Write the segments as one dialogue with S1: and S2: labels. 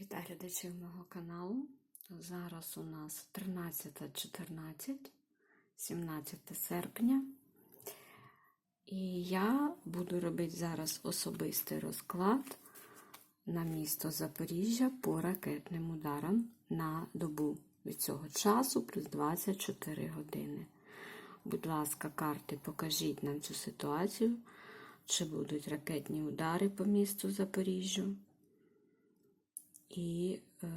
S1: Вітаю глядачів мого каналу. Зараз у нас 13.14, 17 серпня. І я буду робити зараз особистий розклад на місто Запоріжжя по ракетним ударам на добу від цього часу плюс 24 години. Будь ласка, карти, покажіть нам цю ситуацію, чи будуть ракетні удари по місту Запоріжжю і е,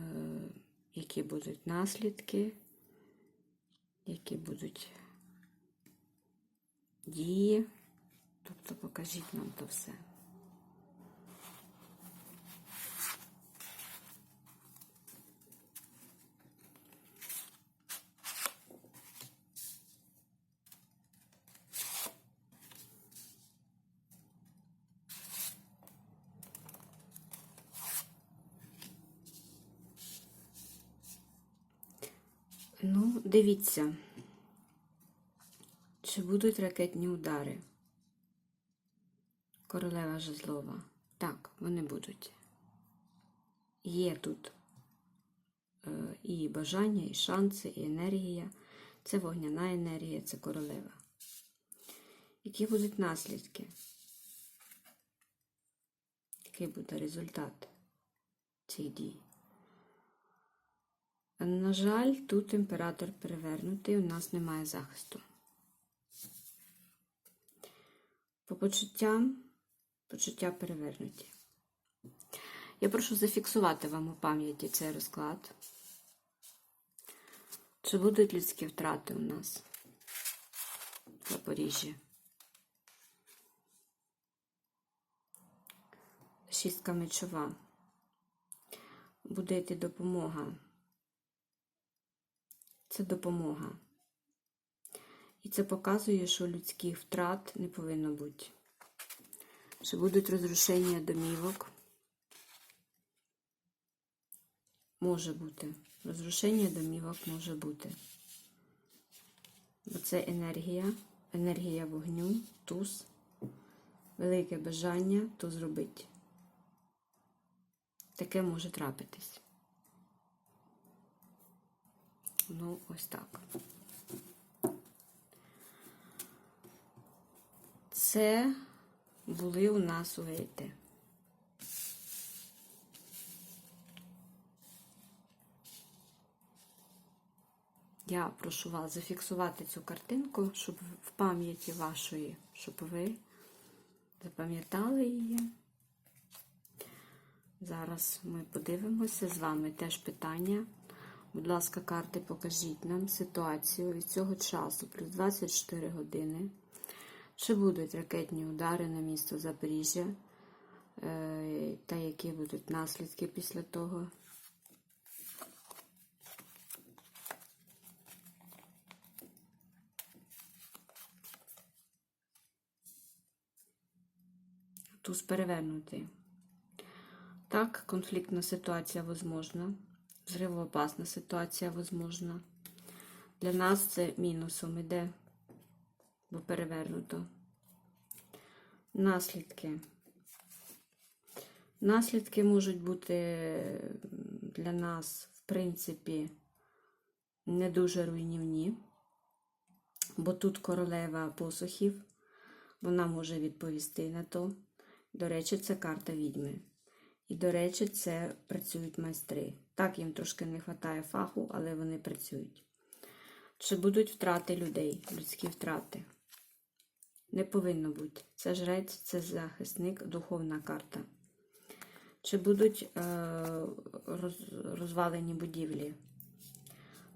S1: які будуть наслідки, які будуть дії. Тобто покажіть нам то все. Ну, дивіться, чи будуть ракетні удари? Королева Жезлова. Так, вони будуть. Є тут е, і бажання, і шанси, і енергія. Це вогняна енергія, це королева. Які будуть наслідки? Який буде результат цих дій? На жаль, тут імператор перевернутий, у нас немає захисту. По почуттям, почуття перевернуті. Я прошу зафіксувати вам у пам'яті цей розклад. Чи будуть людські втрати у нас в Запоріжжі? Шістка мечова. Буде йти допомога. Це допомога. І це показує, що людських втрат не повинно бути. Що будуть розрушення домівок. Може бути. Розрушення домівок може бути. Бо це енергія, енергія вогню, туз, велике бажання то зробити. Таке може трапитись. Ну, ось так. Це були у нас угейти. Я прошу вас зафіксувати цю картинку, щоб в пам'яті вашої, щоб ви запам'ятали її. Зараз ми подивимося з вами теж питання. Будь ласка, карти, покажіть нам ситуацію від цього часу, плюс 24 години. Чи будуть ракетні удари на місто Запоріжжя? Е, Та які будуть наслідки після того? Туз перевернутий. Так, конфліктна ситуація возможна. Взривоопасна ситуація возможна. Для нас це мінусом іде, бо перевернуто. Наслідки. Наслідки можуть бути для нас, в принципі, не дуже руйнівні, бо тут королева посухів, вона може відповісти на то. До речі, це карта відьми. І, до речі, це працюють майстри. Так, їм трошки не вистачає фаху, але вони працюють. Чи будуть втрати людей, людські втрати? Не повинно бути. Це жрець, це захисник, духовна карта. Чи будуть е, роз, розвалені будівлі?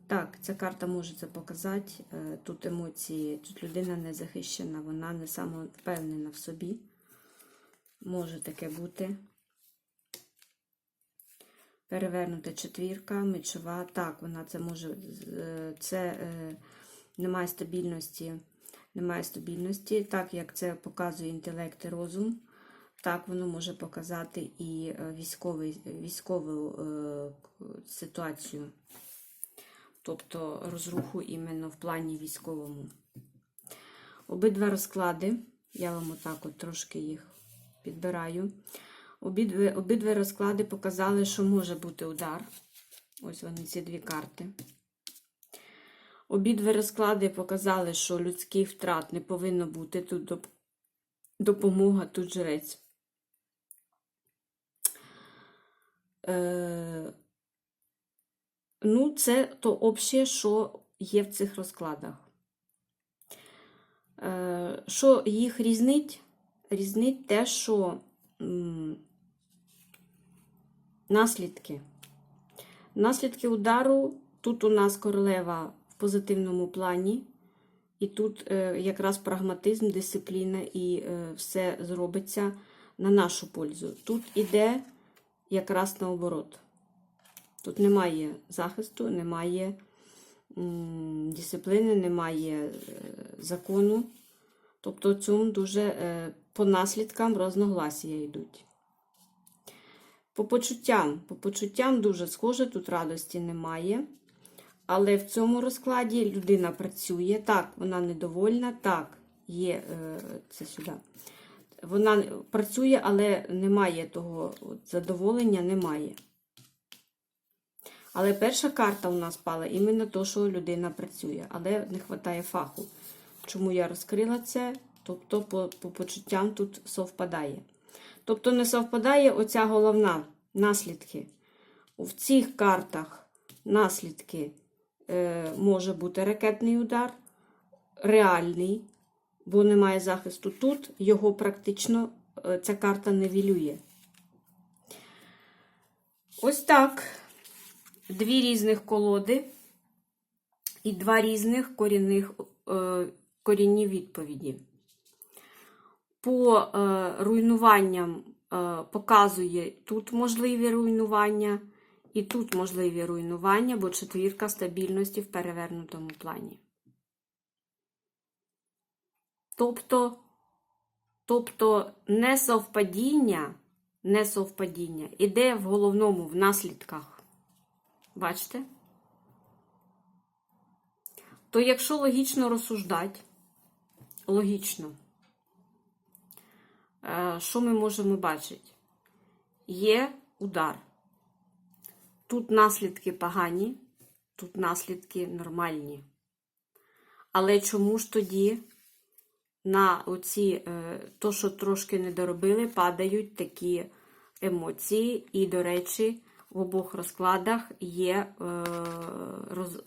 S1: Так, ця карта може це показати. Е, тут емоції, тут людина не захищена, вона не самовпевнена в собі. Може таке бути. Перевернута четвірка, мечова. Так, вона це може. Це е, немає стабільності. Немає стабільності. Так, як це показує інтелект і розум, так воно може показати і військовий, військову е, ситуацію. Тобто розруху іменно в плані військовому. Обидва розклади, я вам отак от трошки їх підбираю. Обидві, обидві розклади показали, що може бути удар. Ось вони ці дві карти. Обидві розклади показали, що людських втрат не повинно бути. Тут допомога, тут жрець. Е, ну, це то обще, що є в цих розкладах. Е, що їх різнить? Різнить те, що наслідки. Наслідки удару тут у нас королева в позитивному плані, і тут е, якраз прагматизм, дисципліна і е, все зробиться на нашу пользу. Тут іде якраз наоборот. Тут немає захисту, немає дисципліни, немає е, закону. Тобто цьому дуже по наслідкам розногласія йдуть. По почуттям, по почуттям дуже схоже, тут радості немає. Але в цьому розкладі людина працює. Так, вона недовольна, так, є е, це сюди. Вона працює, але немає того задоволення, немає. Але перша карта у нас пала іменно то, що людина працює, але не вистачає фаху. Чому я розкрила це? Тобто, по, по почуттям тут совпадає. Тобто, не совпадає оця головна наслідки. В цих картах наслідки е, може бути ракетний удар, реальний, бо немає захисту. Тут його практично е, ця карта невілює. Ось так. Дві різних колоди і два різних корінних, е, корінні відповіді. По е, руйнуванням е, показує тут можливі руйнування, і тут можливі руйнування, бо четвірка стабільності в перевернутому плані. Тобто, тобто несовпадіння, несовпадіння іде в головному в наслідках. Бачите? То якщо логічно розсуждати, логічно, що ми можемо бачити? Є удар. Тут наслідки погані, тут наслідки нормальні. Але чому ж тоді на оці, е, то, що трошки не доробили, падають такі емоції, і, до речі, в обох розкладах є, е,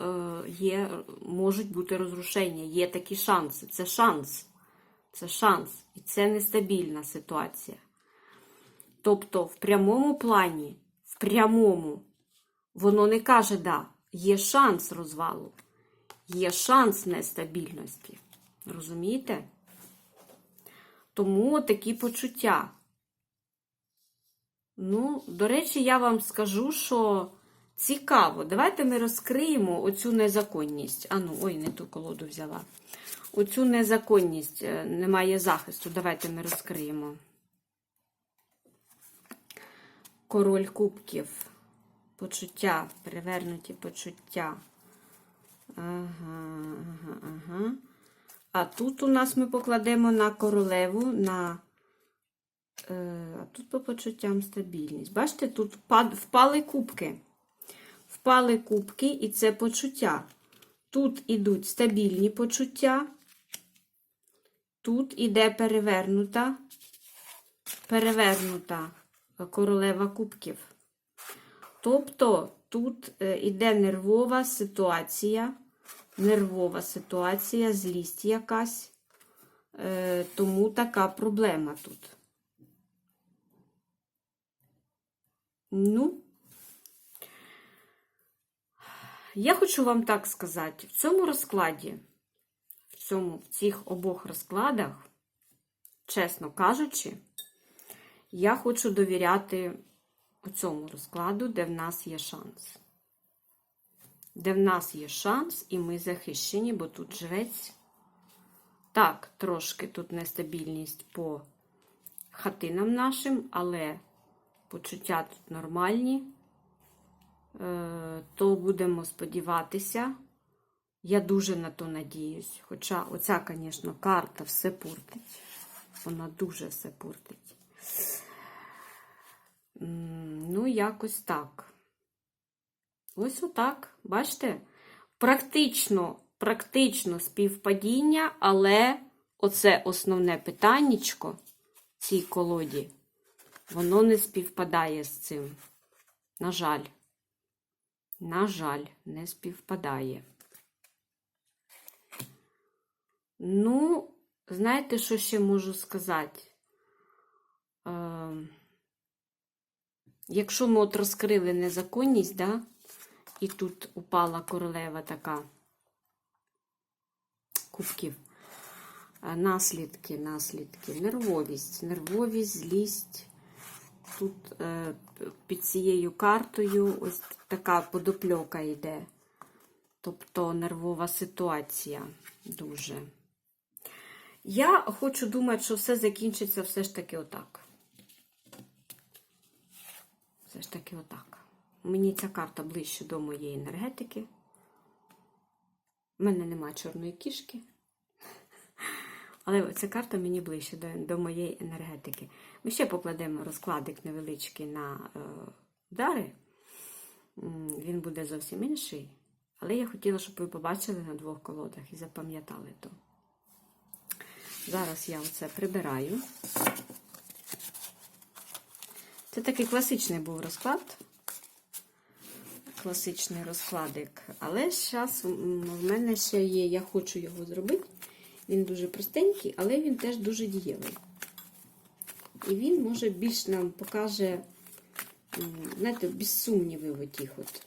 S1: е, є, можуть бути розрушення, є такі шанси. Це шанс. Це шанс. І це нестабільна ситуація. Тобто, в прямому плані, в прямому, воно не каже, да, є шанс розвалу, є шанс нестабільності. Розумієте? Тому такі почуття. Ну, до речі, я вам скажу, що цікаво. Давайте ми розкриємо оцю незаконність. А ну, ой, не ту колоду взяла. Оцю незаконність е, немає захисту. Давайте ми розкриємо. Король кубків. Почуття, перевернуті почуття. Ага, ага, ага. А тут у нас ми покладемо на королеву, на. Е, а тут по почуттям стабільність. Бачите, тут впали кубки. Впали кубки, і це почуття. Тут ідуть стабільні почуття. Тут іде перевернута, перевернута королева кубків. Тобто тут е, іде нервова ситуація, нервова ситуація, злість якась. Е, Тому така проблема тут. Ну, я хочу вам так сказати, в цьому розкладі, цьому, в цих обох розкладах, чесно кажучи, я хочу довіряти цьому розкладу, де в нас є шанс. Де в нас є шанс, і ми захищені, бо тут жрець. Так, трошки тут нестабільність по хатинам нашим, але почуття тут нормальні. Е, То будемо сподіватися. Я дуже на то надіюсь. Хоча оця, звісно, карта все портить. Вона дуже все портить. Ну, якось так. Ось отак. Бачите? Практично, практично співпадіння, але оце основне питаннячко цій колоді, воно не співпадає з цим. На жаль. На жаль, не співпадає. Ну, знаєте, що ще можу сказати? Е, якщо ми от розкрили незаконність, да, і тут упала королева така кубків. Е, Наслідки, наслідки, нервовість, нервовість, злість. Тут е, під цією картою ось така подопльока йде. Тобто нервова ситуація дуже. Я хочу думати, що все закінчиться все ж таки отак. Все ж таки отак. Мені ця карта ближче до моєї енергетики. У мене нема чорної кішки. Але ця карта мені ближче до, до моєї енергетики. Ми ще покладемо розкладик невеличкий на е, удари. Він буде зовсім інший. Але я хотіла, щоб ви побачили на двох колодах і запам'ятали то. Зараз я оце прибираю. Це такий класичний був розклад. Класичний розкладик. Але зараз в мене ще є, я хочу його зробити. Він дуже простенький, але він теж дуже дієвий. І він, може, більш нам покаже, знаєте, без сумнівів отіх от.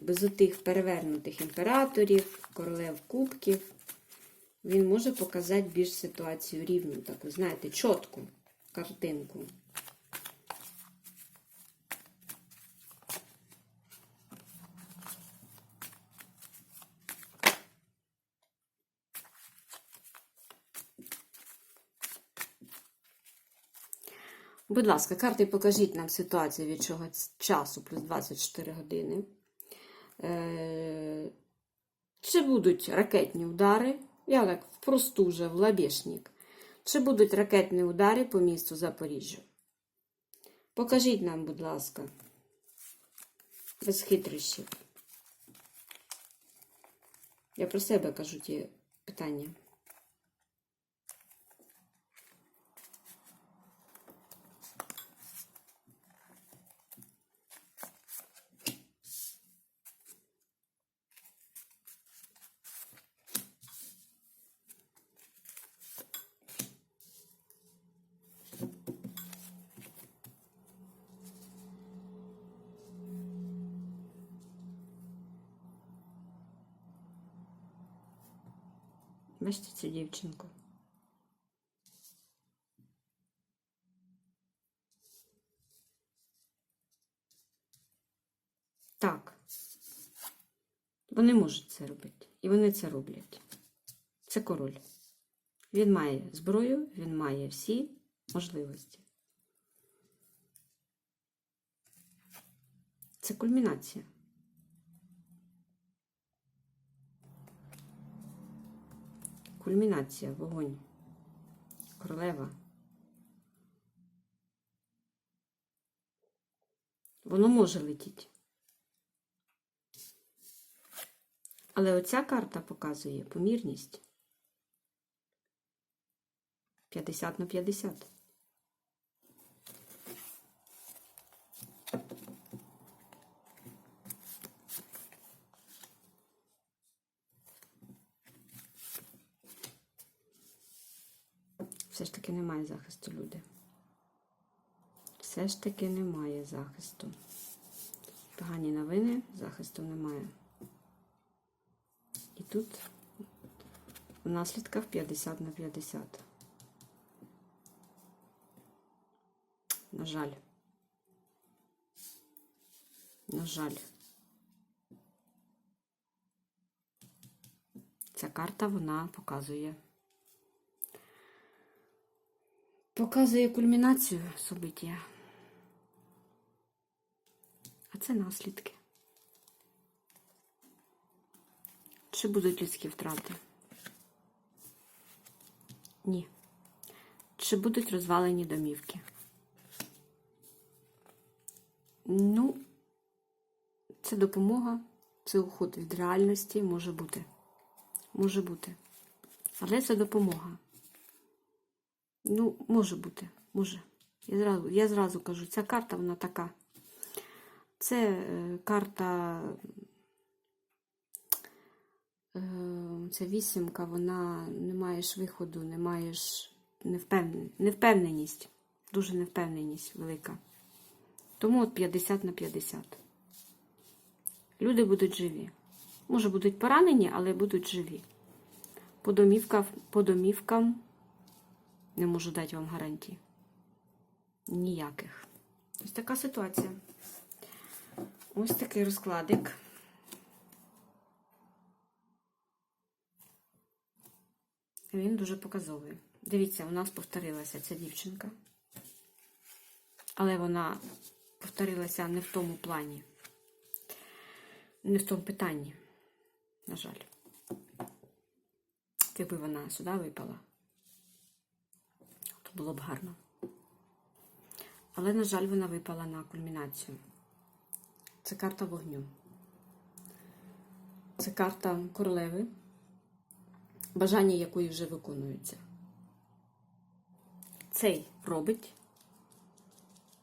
S1: Без отих перевернутих імператорів, королев кубків. Він може показати більш ситуацію рівну, таку, знаєте, чітку картинку. Будь ласка, карти покажіть нам ситуацію від чого часу плюс 24 години. Е, Чи будуть ракетні удари? Я так просту вже в лабішник. Чи будуть ракетні удари по місту Запоріжжя? Покажіть нам, будь ласка, без хитрощів. Я про себе кажу ті питання. Бачите цю дівчинку? Так. Вони можуть це робити. І вони це роблять. Це король. Він має зброю, він має всі можливості. Це кульмінація. Кульмінація, вогонь. Королева. Воно може летіти. Але оця карта показує помірність. 50 на 50. Все ж таки немає захисту, люди. Все ж таки немає захисту. Погані новини, захисту немає. І тут в наслідках 50 на 50. На жаль. На жаль. Ця карта вона показує. Показує кульмінацію собиття. А це наслідки. Чи будуть людські втрати? Ні. Чи будуть розвалені домівки? Ну, це допомога, це уход від реальності може бути. Може бути. Але це допомога. Ну, може бути, може. Я зразу, я зразу кажу, ця карта вона така. Це е, карта. Е, ця вісімка, вона не маєш виходу, не маєш невпевнен... невпевненість. Дуже невпевненість велика. Тому от 50 на 50. Люди будуть живі. Може, будуть поранені, але будуть живі. По домівкам, по домівкам не можу дати вам гарантій. Ніяких. Ось така ситуація. Ось такий розкладик. Він дуже показовий. Дивіться, у нас повторилася ця дівчинка. Але вона повторилася не в тому плані, не в тому питанні, на жаль. Якби вона сюди випала, то було б гарно. Але, на жаль, вона випала на кульмінацію. Це карта вогню. Це карта королеви, бажання якої вже виконуються. Цей робить,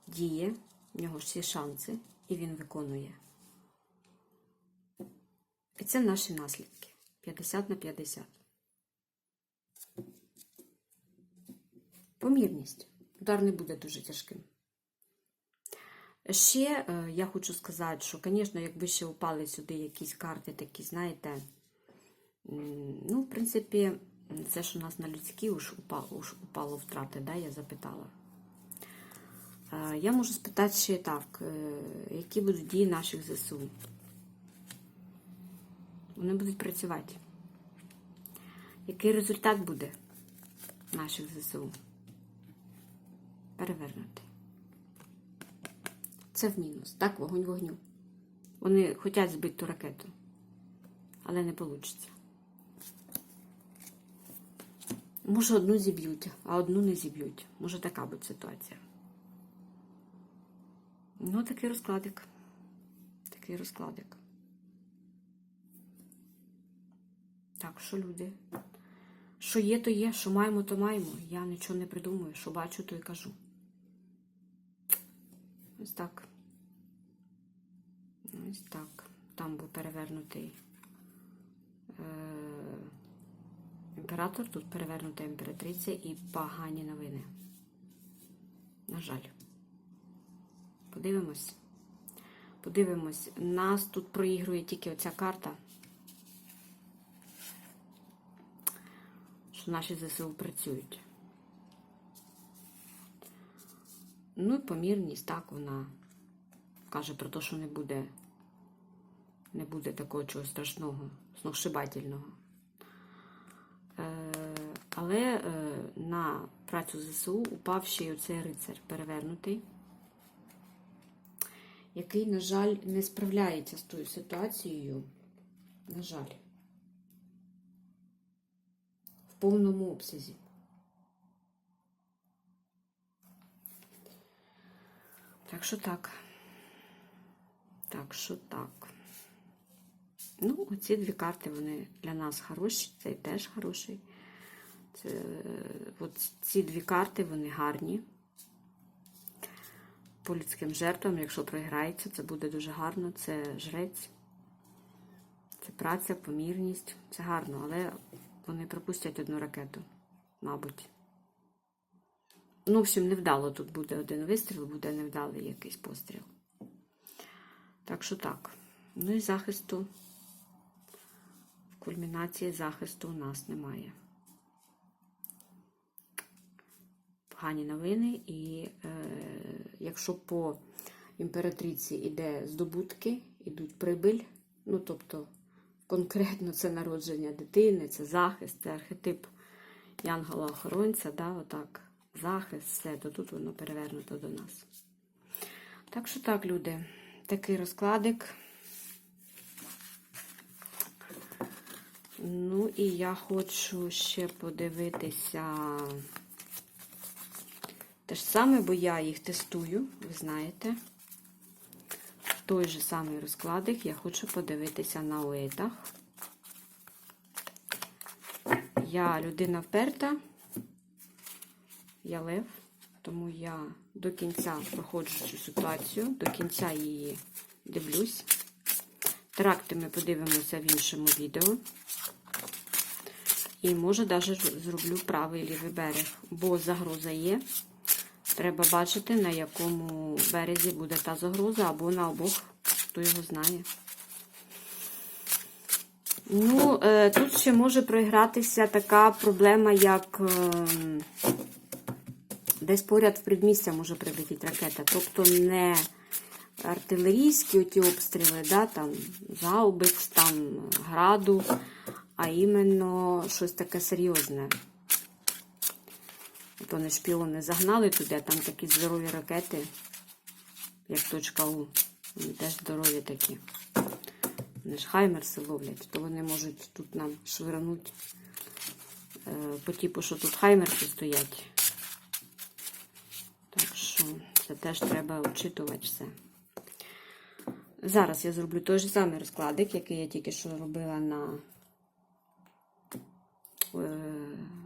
S1: діє, в нього всі шанси, і він виконує. І це наші наслідки. 50 на 50. Помірність. Удар не буде дуже тяжким. Ще е, я хочу сказати, що, звісно, якби ще упали сюди якісь карти, такі, знаєте, ну, в принципі, це ж у нас на людські уж упало, уж упало втрати, да, я запитала. Е, Я можу спитати ще так, е, які будуть дії наших ЗСУ. Вони будуть працювати. Який результат буде наших ЗСУ? Перевернути. Це в мінус. Так, вогонь вогню. Вони хочуть збити ту ракету, але не вийде. Може, одну зіб'ють, а одну не зіб'ють. Може така буде ситуація. Ну, такий розкладик. Такий розкладик. Так, що люди? Що є, то є, що маємо, то маємо. Я нічого не придумую, що бачу, то й кажу. Ось так. Ось так. Там був перевернутий е- імператор, тут перевернута імператриця і погані новини. На жаль. Подивимось. Подивимось. Нас тут проігрує тільки оця карта. Що наші ЗСУ працюють. Ну і помірність, так, вона каже про те, що не буде, не буде такого чогось страшного, сногсшибательного. Е, але е, на працю ЗСУ упав ще й оцей рицар перевернутий, який, на жаль, не справляється з тою ситуацією. На жаль, в повному обсязі. Так що так. Так що так. Ну, оці дві карти, вони для нас хороші, цей теж хороший. Це, от ці дві карти, вони гарні. По людським жертвам, якщо програється, це буде дуже гарно. Це жрець, це праця, помірність. Це гарно, але вони пропустять одну ракету, мабуть. Ну, в общем, невдало тут буде один вистріл, буде невдалий якийсь постріл. Так що так. Ну і захисту. В кульмінації захисту у нас немає. Погані новини, і е, якщо по імператриці йде здобутки, ідуть прибиль, ну тобто конкретно це народження дитини, це захист, це архетип янгола-охоронця, да, отак захист, все, то тут воно перевернуто до нас. Так що так, люди, такий розкладик. Ну, і я хочу ще подивитися те ж саме, бо я їх тестую, ви знаєте. той же самий розкладик я хочу подивитися на уетах. Я людина вперта, я лев, тому я до кінця проходжу цю ситуацію, до кінця її дивлюсь. Тракти ми подивимося в іншому відео. І може навіть зроблю правий лівий берег, бо загроза є. Треба бачити, на якому березі буде та загроза, або на обох, хто його знає. Ну, е, тут ще може проігратися така проблема, як е, десь поряд в предмістя може прилетіти ракета. Тобто не артилерійські оті обстріли, да, там гаубиць, там граду, а іменно щось таке серйозне. От вони шпіони загнали туди, а там такі здорові ракети, як точка У. Вони теж здорові такі. Вони ж хаймерси ловлять, то вони можуть тут нам швирнути е, по типу, що тут хаймерси стоять. Це теж треба вчитувати все. Зараз я зроблю той же самий розкладик, який я тільки що робила на е,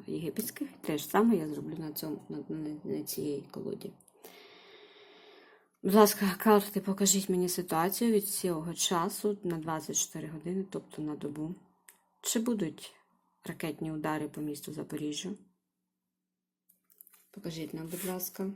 S1: єгипетських. Те ж саме я зроблю на, цьому, на, на, на цій колоді. Будь ласка, карти, покажіть мені ситуацію від цього часу на 24 години, тобто на добу. Чи будуть ракетні удари по місту Запоріжжя? Покажіть нам, будь ласка.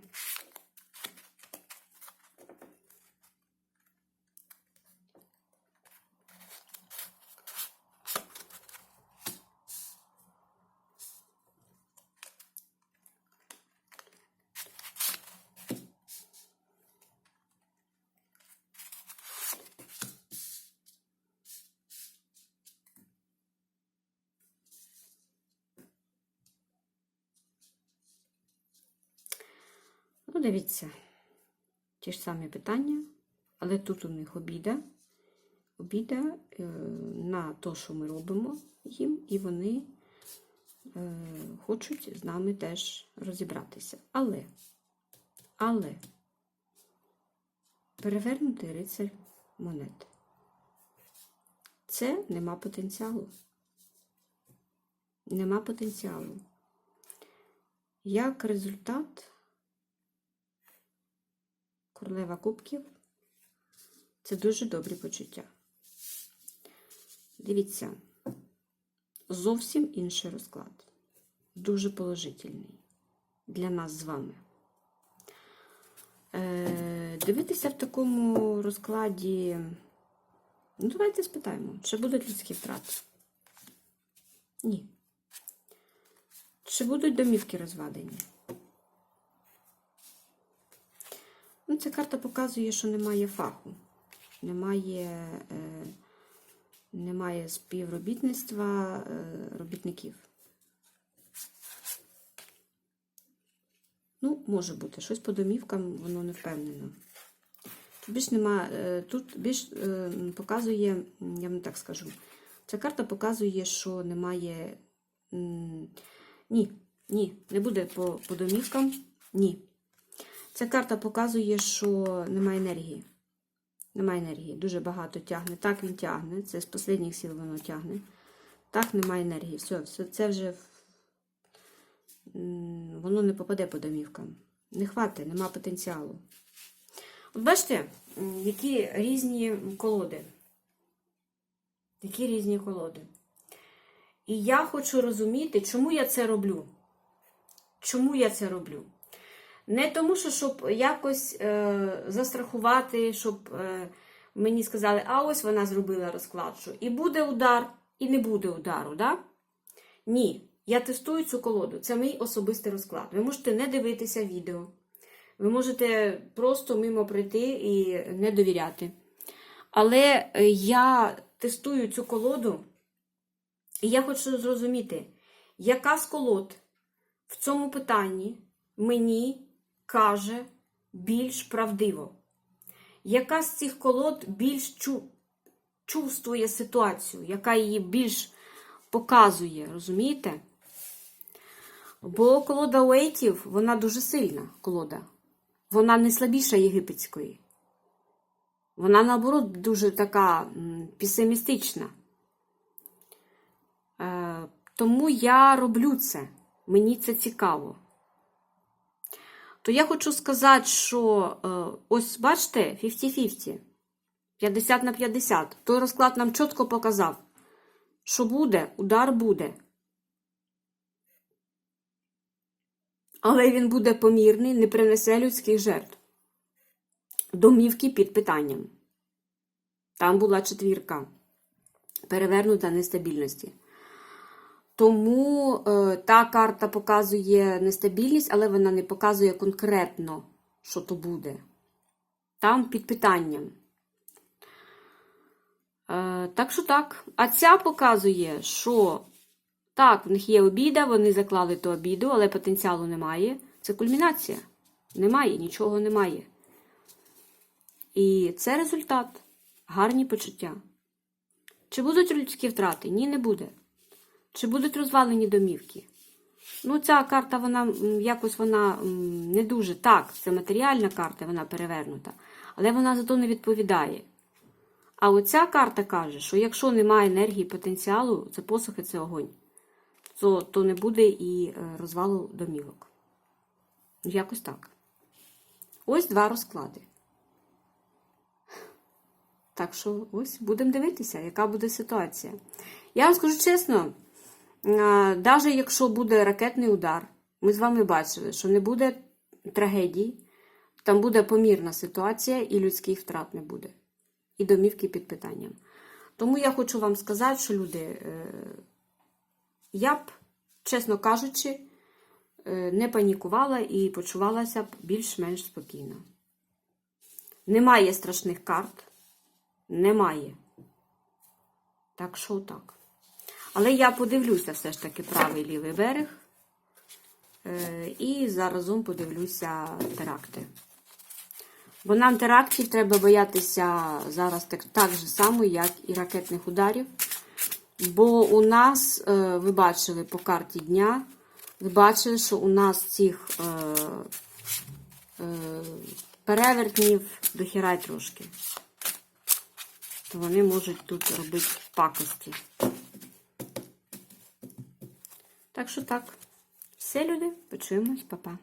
S1: Дивіться, ті ж самі питання, але тут у них обіда. Обіда е, на те, що ми робимо їм, і вони е, хочуть з нами теж розібратися. Але, але, перевернутий рицарь монет. Це нема потенціалу. Нема потенціалу. Як результат, королева кубків це дуже добрі почуття. Дивіться, зовсім інший розклад. Дуже положительний для нас з вами. Е, дивитися в такому розкладі. Ну, давайте спитаємо, чи будуть людські втрати? Ні. Чи будуть домівки розвалені? Ну, ця карта показує, що немає фаху, немає, е, немає співробітництва е, робітників. Ну, може бути, щось по домівкам, воно не впевнено. Тут більш нема, е, тут більш е, показує, я вам так скажу, ця карта показує, що немає. Ні, ні, не буде по, по домівкам. Ні. Ця карта показує, що немає енергії. Немає енергії. Дуже багато тягне. Так він тягне. Це з останніх сил воно тягне. Так, немає енергії. Все, все це вже воно не попаде по домівкам. Не хватить, нема потенціалу. От бачите, які різні колоди. Які різні колоди. І я хочу розуміти, чому я це роблю. Чому я це роблю? Не тому, що щоб якось е, застрахувати, щоб е, мені сказали, а ось вона зробила розклад, що і буде удар, і не буде удару. Да? Ні, я тестую цю колоду. Це мій особистий розклад. Ви можете не дивитися відео. Ви можете просто мимо прийти і не довіряти. Але е, я тестую цю колоду, і я хочу зрозуміти, яка з колод в цьому питанні мені каже більш правдиво. Яка з цих колод більш чу... чувствує ситуацію, яка її більш показує, розумієте? Бо колода Уейтів, вона дуже сильна колода. Вона не слабіша єгипетської. Вона, наоборот, дуже така песимістична. Е, тому я роблю це. Мені це цікаво. То я хочу сказати, що е, ось бачите, 50-50, 50 на 50. Той розклад нам чітко показав, що буде, удар буде. Але він буде помірний, не принесе людських жертв. Домівки під питанням. Там була четвірка перевернута нестабільності. Тому е, та карта показує нестабільність, але вона не показує конкретно, що то буде. Там під питанням. Е, так що так. А ця показує, що так, в них є обіда, вони заклали ту обіду, але потенціалу немає. Це кульмінація. Немає, нічого немає. І це результат. Гарні почуття. Чи будуть людські втрати? Ні, не буде. Чи будуть розвалені домівки? Ну, ця карта, вона якось вона не дуже. Так, це матеріальна карта, вона перевернута, але вона зато не відповідає. А оця карта каже, що якщо немає енергії потенціалу, це посухи, це огонь, то, то не буде і е, розвалу домівок. Ну, Якось так. Ось два розклади. Так що ось будемо дивитися, яка буде ситуація. Я вам скажу чесно, навіть якщо буде ракетний удар, ми з вами бачили, що не буде трагедій, там буде помірна ситуація і людських втрат не буде. І домівки під питанням. Тому я хочу вам сказати, що люди, е, я б, чесно кажучи, е, не панікувала і почувалася б більш-менш спокійно. Немає страшних карт. Немає. Так що так. Але я подивлюся все ж таки правий лівий берег. Е, І заразом подивлюся теракти. Бо нам терактів треба боятися зараз так, так же само, як і ракетних ударів. Бо у нас, е, ви бачили по карті дня, ви бачили, що у нас цих е, е, перевертнів дохіра й трошки. То вони можуть тут робити пакості. Так що так. Все, люди, почуємось, па-па.